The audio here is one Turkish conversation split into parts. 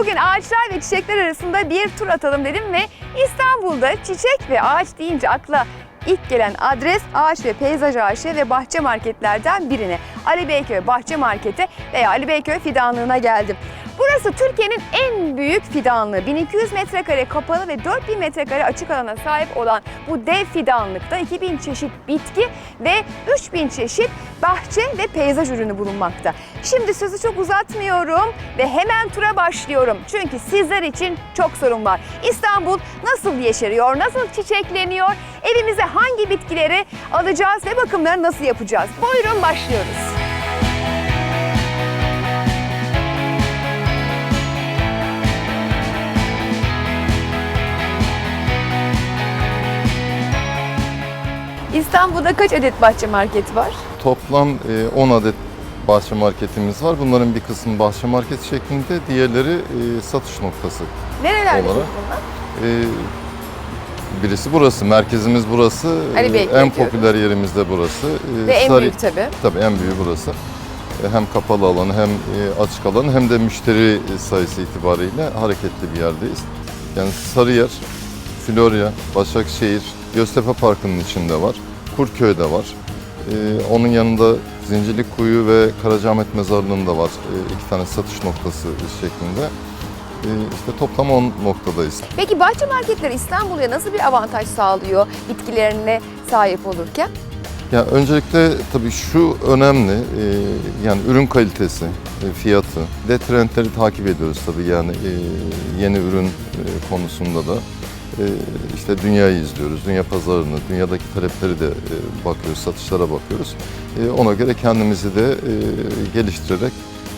bugün ağaçlar ve çiçekler arasında bir tur atalım dedim ve İstanbul'da çiçek ve ağaç deyince akla ilk gelen adres Ağaç ve Peyzaj Ağaçı ve Bahçe Marketlerden birine. Ali Beyköy Bahçe Marketi veya Ali Beyköy Fidanlığı'na geldim. Burası Türkiye'nin en büyük fidanlığı. 1200 metrekare kapalı ve 4000 metrekare açık alana sahip olan bu dev fidanlıkta 2000 çeşit bitki ve 3000 çeşit bahçe ve peyzaj ürünü bulunmakta. Şimdi sözü çok uzatmıyorum ve hemen tura başlıyorum. Çünkü sizler için çok sorun var. İstanbul nasıl yeşeriyor, nasıl çiçekleniyor, evimize hangi bitkileri alacağız ve bakımları nasıl yapacağız? Buyurun başlıyoruz. İstanbul'da kaç adet bahçe marketi var? Toplam e, 10 adet bahçe marketimiz var. Bunların bir kısmı bahçe market şeklinde, diğerleri e, satış noktası. Nerelerde Olarak. bunlar? E, Birisi burası, merkezimiz burası. Ali E, Beyköy En popüler yerimiz de burası. E, Ve en Sarı- büyük tabii. Tabii en büyüğü burası. E, Hem kapalı alanı hem e, açık alanı hem de müşteri sayısı itibariyle hareketli bir yerdeyiz. Yani Sarıyer, Florya, Başakşehir, Göztepe Parkı'nın içinde var. Kurköy'de var. E, Onun yanında Zincirlikuyu ve Karacaahmet Mezarlığı'nda var. E, iki tane satış noktası şeklinde. E, İşte toplam 10 noktadayız. Peki bahçe marketleri İstanbul'a nasıl bir avantaj sağlıyor bitkilerine sahip olurken? Ya öncelikle tabii şu önemli, e, yani ürün kalitesi, e, fiyatı, de trendleri takip ediyoruz tabii yani e, yeni ürün e, konusunda da işte dünyayı izliyoruz, dünya pazarını, dünyadaki talepleri de e, bakıyoruz, satışlara bakıyoruz. E, ona göre kendimizi de e, geliştirerek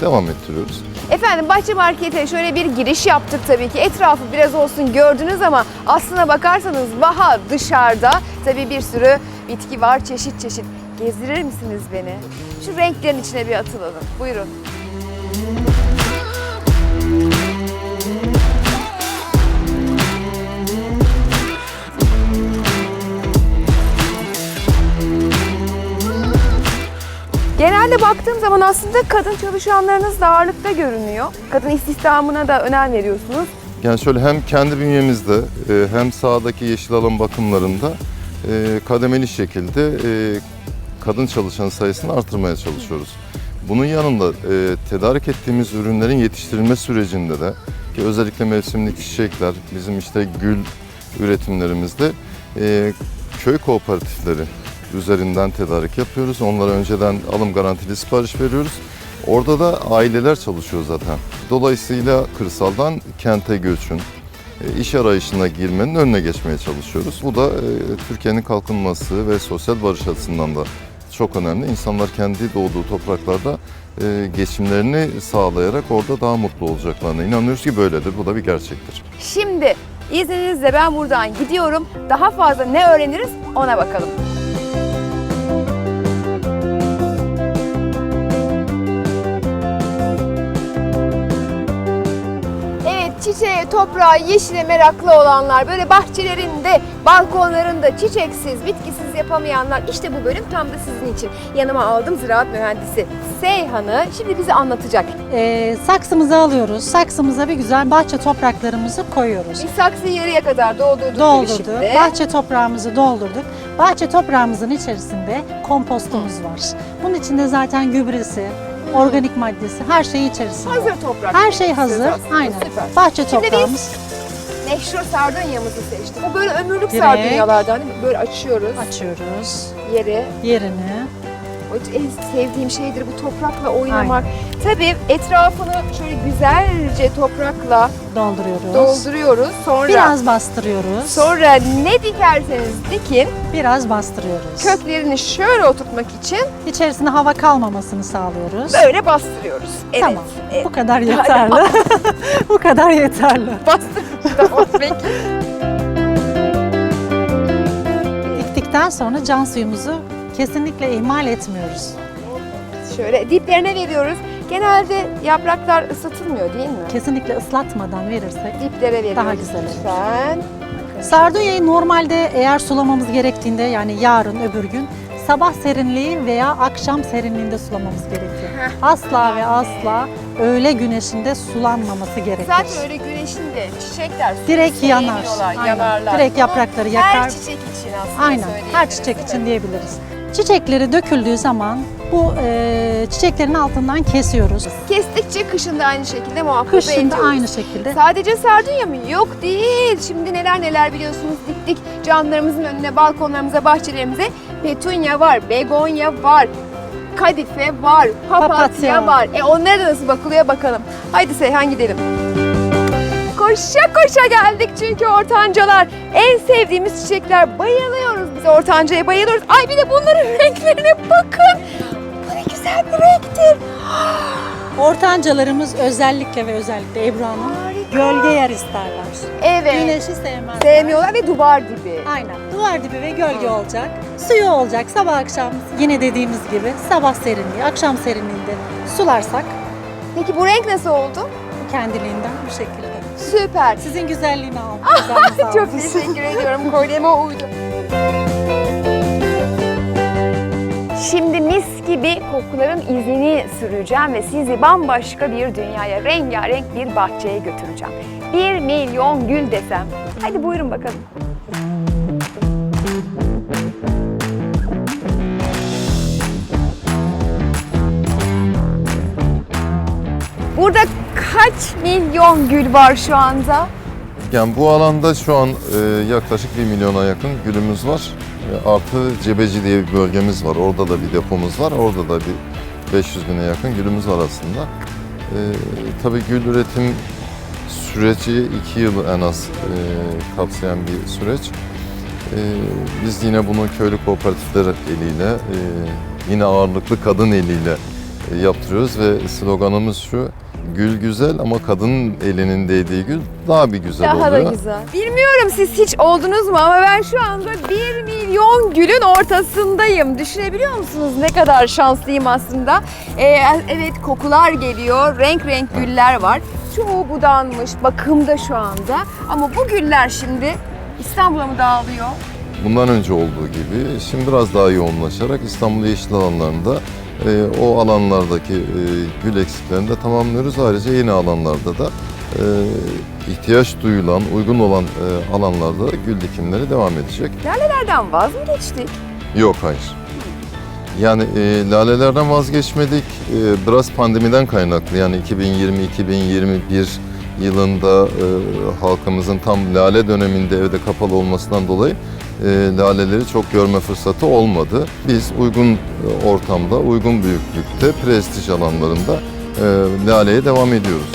devam ettiriyoruz. Efendim bahçe markete şöyle bir giriş yaptık tabii ki. Etrafı biraz olsun gördünüz ama aslına bakarsanız vaha dışarıda tabii bir sürü bitki var çeşit çeşit. Gezdirir misiniz beni? Şu renklerin içine bir atılalım. Buyurun. Genelde baktığım zaman aslında kadın çalışanlarınız da ağırlıkta görünüyor. Kadın istihdamına da önem veriyorsunuz. Yani şöyle hem kendi bünyemizde e, hem sahadaki yeşil alan bakımlarında e, kademeli şekilde e, kadın çalışan sayısını artırmaya çalışıyoruz. Bunun yanında e, tedarik ettiğimiz ürünlerin yetiştirilme sürecinde de ki özellikle mevsimlik çiçekler, bizim işte gül üretimlerimizde e, köy kooperatifleri üzerinden tedarik yapıyoruz. Onlara önceden alım garantili sipariş veriyoruz. Orada da aileler çalışıyor zaten. Dolayısıyla kırsaldan kente göçün, e, iş arayışına girmenin önüne geçmeye çalışıyoruz. Bu da e, Türkiye'nin kalkınması ve sosyal barış açısından da çok önemli. İnsanlar kendi doğduğu topraklarda e, geçimlerini sağlayarak orada daha mutlu olacaklarına inanıyoruz ki böyledir. Bu da bir gerçektir. Şimdi izninizle ben buradan gidiyorum. Daha fazla ne öğreniriz ona bakalım. Toprağa, yeşile meraklı olanlar, böyle bahçelerinde, balkonlarında çiçeksiz, bitkisiz yapamayanlar işte bu bölüm tam da sizin için. Yanıma aldım ziraat mühendisi Seyhan'ı. Şimdi bize anlatacak. Ee, saksımızı alıyoruz. Saksımıza bir güzel bahçe topraklarımızı koyuyoruz. Bir saksıyı yarıya kadar doldurduk Doldurduk. Bahçe toprağımızı doldurduk. Bahçe toprağımızın içerisinde kompostumuz var. Bunun içinde zaten gübresi, organik maddesi, her şeyi içerisinde. Hazır toprak. Her şey hazır. Aslında, Aynen. Süper. Bahçe Şimdi toprağımız Meşhur sardunyamızı seçtik. Bu böyle ömürlük Direkt. sardunyalardan değil mi? Böyle açıyoruz açıyoruz. yeri. Yerini. En sevdiğim şeydir bu toprakla oynamak. Tabii etrafını şöyle güzelce toprakla dolduruyoruz. dolduruyoruz. Sonra Biraz bastırıyoruz. sonra ne dikerseniz dikin Biraz bastırıyoruz. köklerini şöyle oturtmak için İçerisine hava kalmamasını sağlıyoruz. böyle bastırıyoruz. Evet. Tamam. Evet. Bu kadar yeterli. Bu kadar yeterli. Bastır. tamam peki. Diktikten sonra can suyumuzu kesinlikle ihmal etmiyoruz. Şöyle diplerine veriyoruz. Genelde yapraklar ısıtılmıyor değil mi? Kesinlikle ıslatmadan verirsek. Diplere veriyoruz. Daha güzel olur. Lütfen. Sardunyayı normalde eğer sulamamız gerektiğinde yani yarın öbür gün sabah serinliği veya akşam serinliğinde sulamamız gerekiyor. Asla ve asla öğle güneşinde sulanmaması gerekir. Zaten öyle güneşinde çiçekler Direkt yanar. sevmiyorlar, Aynen. yanarlar. Direkt yaprakları Her yakar. çiçek için aslında Aynen. Her söyleyebiliriz, çiçek değil için diyebiliriz. Çiçekleri döküldüğü zaman bu e, çiçeklerin altından kesiyoruz. Kestikçe kışın da aynı şekilde muhafaza Kışın da ediyoruz. aynı şekilde. Sadece sardunya mı? Yok değil. Şimdi neler neler biliyorsunuz diktik camlarımızın önüne, balkonlarımıza, bahçelerimize. Petunya var, begonya var, kadife var, papatya, Papatya. var. E onlara da nasıl bakılıyor bakalım. Haydi Seyhan gidelim. Koşa koşa geldik çünkü ortancalar en sevdiğimiz çiçekler. Bayılıyoruz biz ortancaya bayılıyoruz. Ay bir de bunların renklerine bakın. Bu ne güzel bir renktir. Ortancalarımız özellikle ve özellikle Ebru Hanım Harika. gölge yer isterler. Evet. Güneşi sevmezler. Sevmiyorlar ve duvar dibi. Aynen. Duvar dibi ve gölge olacak. Suyu olacak sabah akşam yine dediğimiz gibi sabah serinliği, akşam serinliğinde sularsak Peki bu renk nasıl oldu? kendiliğinden bu şekilde. Süper. Sizin güzelliğini aldım. Çok teşekkür ediyorum. Kolyeme uydu. Şimdi mis gibi kokuların izini süreceğim ve sizi bambaşka bir dünyaya, rengarenk bir bahçeye götüreceğim. Bir milyon gül desem. Hadi buyurun bakalım. Milyon gül var şu anda? Yani bu alanda şu an e, yaklaşık 1 milyona yakın gülümüz var. E, artı Cebeci diye bir bölgemiz var. Orada da bir depomuz var. Orada da bir 500 bine yakın gülümüz var aslında. E, tabii gül üretim süreci 2 yıl en az e, kapsayan bir süreç. E, biz yine bunu köylü kooperatifler eliyle, e, yine ağırlıklı kadın eliyle e, yaptırıyoruz ve sloganımız şu, gül güzel ama kadının elinin değdiği gül daha bir güzel Daha oluyor. da güzel. Bilmiyorum siz hiç oldunuz mu ama ben şu anda 1 milyon gülün ortasındayım. Düşünebiliyor musunuz ne kadar şanslıyım aslında? Ee, evet kokular geliyor, renk renk güller var. Çoğu budanmış, bakımda şu anda. Ama bu güller şimdi İstanbul'a mı dağılıyor? Bundan önce olduğu gibi şimdi biraz daha yoğunlaşarak İstanbul yeşil alanlarında e, o alanlardaki e, gül eksiklerini de tamamlıyoruz. Ayrıca yeni alanlarda da e, ihtiyaç duyulan, uygun olan e, alanlarda da gül dikimleri devam edecek. Nereden vaz mı geçtik? Yok hayır. Yani e, lalelerden vazgeçmedik. E, biraz pandemiden kaynaklı. Yani 2020-2021 yılında e, halkımızın tam lale döneminde evde kapalı olmasından dolayı laleleri çok görme fırsatı olmadı. Biz uygun e, ortamda, uygun büyüklükte, prestij alanlarında e, laleye devam ediyoruz.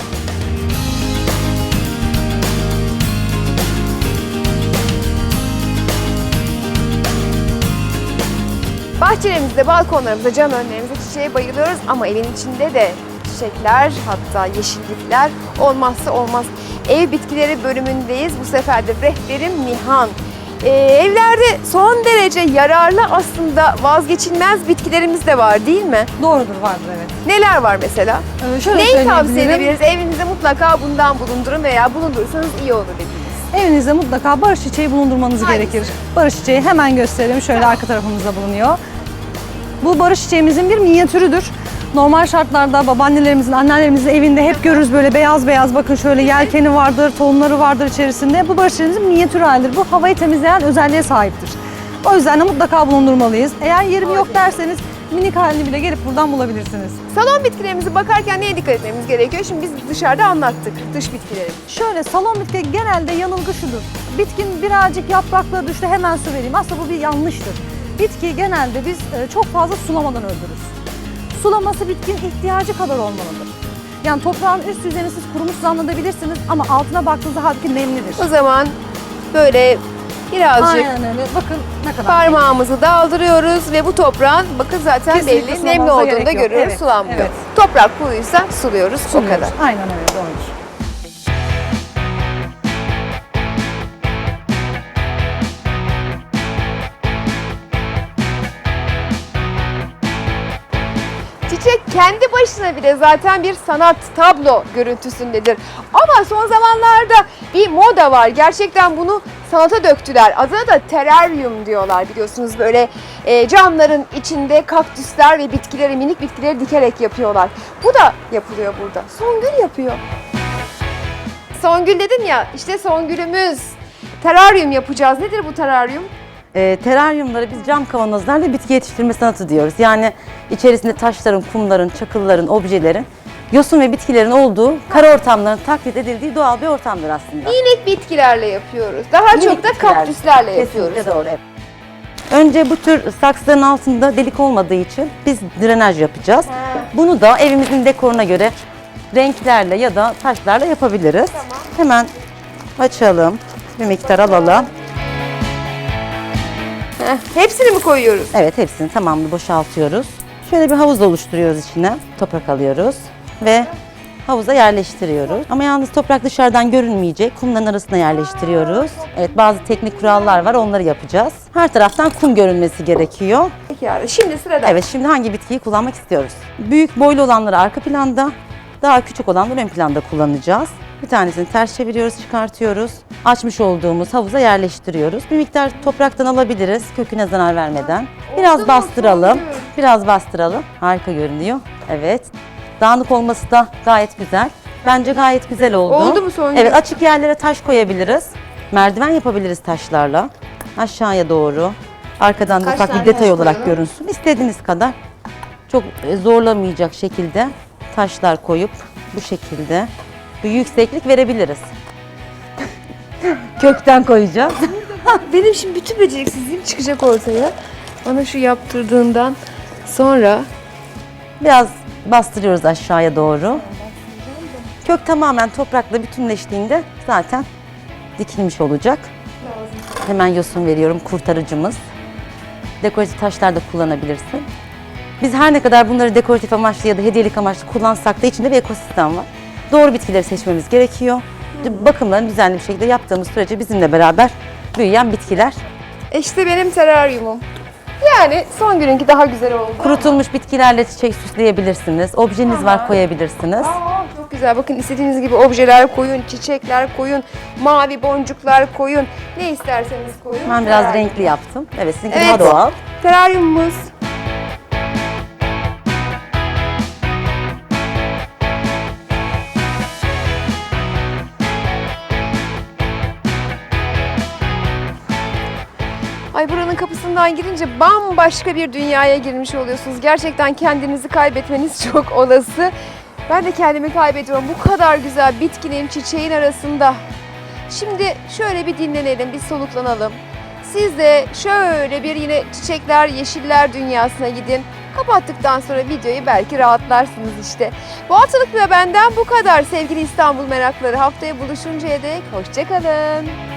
Bahçelerimizde, balkonlarımızda, cam önlerimizde çiçeğe bayılıyoruz ama evin içinde de çiçekler hatta yeşillikler olmazsa olmaz. Ev bitkileri bölümündeyiz. Bu sefer de rehberim Nihan. Ee, evlerde son derece yararlı aslında vazgeçilmez bitkilerimiz de var değil mi? Doğrudur vardır evet. Neler var mesela? Ee, şöyle Neyi tavsiye söyleyebilirim. edebiliriz? Evinizde mutlaka bundan bulundurun veya bulundurursanız iyi olur dediniz. Evinizde mutlaka barış çiçeği bulundurmanız Hangisi? gerekir. Barış çiçeği hemen gösterelim. Şöyle arka tarafımızda bulunuyor. Bu barış çiçeğimizin bir minyatürüdür. Normal şartlarda babaannelerimizin, annelerimizin evinde hep görürüz böyle beyaz beyaz bakın şöyle yelkeni vardır, tohumları vardır içerisinde. Bu barış çiçeğimizin minyatürü halidir. Bu havayı temizleyen özelliğe sahiptir. O yüzden de mutlaka bulundurmalıyız. Eğer yerim yok derseniz minik halini bile gelip buradan bulabilirsiniz. Salon bitkilerimize bakarken neye dikkat etmemiz gerekiyor? Şimdi biz dışarıda anlattık dış bitkileri. Şöyle salon bitki genelde yanılgı şudur. Bitkin birazcık yaprakları düştü hemen su vereyim. Aslında bu bir yanlıştır. Bitki genelde biz e, çok fazla sulamadan öldürürüz. Sulaması bitkinin ihtiyacı kadar olmalıdır. Yani toprağın üst yüzeyini siz kurumuş zannedebilirsiniz ama altına baktığınızda halbuki nemlidir. O zaman böyle birazcık Aynen öyle. Bakın ne kadar. parmağımızı daldırıyoruz ve bu toprağın bakın zaten Kesinlikle belli nemli sulamanıza olduğunu da yok. görüyoruz Evet, sulanmıyor. evet. Toprak kuruysa suluyoruz o kadar. Aynen öyle kendi başına bile zaten bir sanat tablo görüntüsündedir. Ama son zamanlarda bir moda var. Gerçekten bunu sanata döktüler. Adına da teraryum diyorlar biliyorsunuz böyle e, camların içinde kaktüsler ve bitkileri, minik bitkileri dikerek yapıyorlar. Bu da yapılıyor burada. Songül yapıyor. Songül dedin ya, işte Songül'ümüz. Teraryum yapacağız. Nedir bu teraryum? E, teraryumları biz cam kavanozlarla bitki yetiştirme sanatı diyoruz. Yani içerisinde taşların, kumların, çakılların, objelerin, yosun ve bitkilerin olduğu kara ortamların taklit edildiği doğal bir ortamdır aslında. Minik bitkilerle yapıyoruz. Daha Minik çok da bitkiler. kaktüslerle yapıyoruz. Kesinlikle doğru. evet. Önce bu tür saksıların altında delik olmadığı için biz drenaj yapacağız. Bunu da evimizin dekoruna göre renklerle ya da taşlarla yapabiliriz. Hemen açalım. Bir miktar alalım. Heh, hepsini mi koyuyoruz? Evet hepsini tamamını boşaltıyoruz. Şöyle bir havuz oluşturuyoruz içine. Toprak alıyoruz ve havuza yerleştiriyoruz. Ama yalnız toprak dışarıdan görünmeyecek. Kumların arasına yerleştiriyoruz. Evet bazı teknik kurallar var onları yapacağız. Her taraftan kum görünmesi gerekiyor. Peki yani şimdi sırada. Evet şimdi hangi bitkiyi kullanmak istiyoruz? Büyük boylu olanları arka planda, daha küçük olanları ön planda kullanacağız. Bir tanesini ters çeviriyoruz, çıkartıyoruz. Açmış olduğumuz havuza yerleştiriyoruz. Bir miktar topraktan alabiliriz köküne zarar vermeden. Biraz bastıralım. Biraz bastıralım. Harika görünüyor. Evet. Dağınık olması da gayet güzel. Bence gayet güzel oldu. Oldu mu Songül? Evet açık yerlere taş koyabiliriz. Merdiven yapabiliriz taşlarla. Aşağıya doğru. Arkadan da Kaç ufak tane bir detay taş olarak koyalım? görünsün. İstediğiniz kadar. Çok e, zorlamayacak şekilde taşlar koyup bu şekilde bir yükseklik verebiliriz. Kökten koyacağız. Benim şimdi bütün beceriksizliğim çıkacak ortaya. Bana şu yaptırdığından sonra Biraz bastırıyoruz aşağıya doğru. Kök tamamen toprakla bütünleştiğinde zaten dikilmiş olacak. Hemen yosun veriyorum kurtarıcımız. Dekoratif taşlar da kullanabilirsin. Biz her ne kadar bunları dekoratif amaçlı ya da hediyelik amaçlı kullansak da içinde bir ekosistem var. Doğru bitkileri seçmemiz gerekiyor. Bakımlarını düzenli bir şekilde yaptığımız sürece bizimle beraber büyüyen bitkiler. işte benim teraryumum. Yani son gününki daha güzel oldu. Kurutulmuş bitkilerle çiçek süsleyebilirsiniz. Objeniz var koyabilirsiniz. Aa, çok güzel. Bakın istediğiniz gibi objeler koyun, çiçekler koyun, mavi boncuklar koyun. Ne isterseniz koyun. Ben biraz Teraryum. renkli yaptım. Evet sizinki Evet. daha doğal. Teraryumumuz. Kapısından girince bambaşka bir dünyaya girmiş oluyorsunuz. Gerçekten kendinizi kaybetmeniz çok olası. Ben de kendimi kaybediyorum. Bu kadar güzel bitkinin, çiçeğin arasında. Şimdi şöyle bir dinlenelim, bir soluklanalım. Siz de şöyle bir yine çiçekler, yeşiller dünyasına gidin. Kapattıktan sonra videoyu belki rahatlarsınız işte. Bu haftalık ve benden bu kadar sevgili İstanbul merakları. Haftaya buluşuncaya dek hoşçakalın.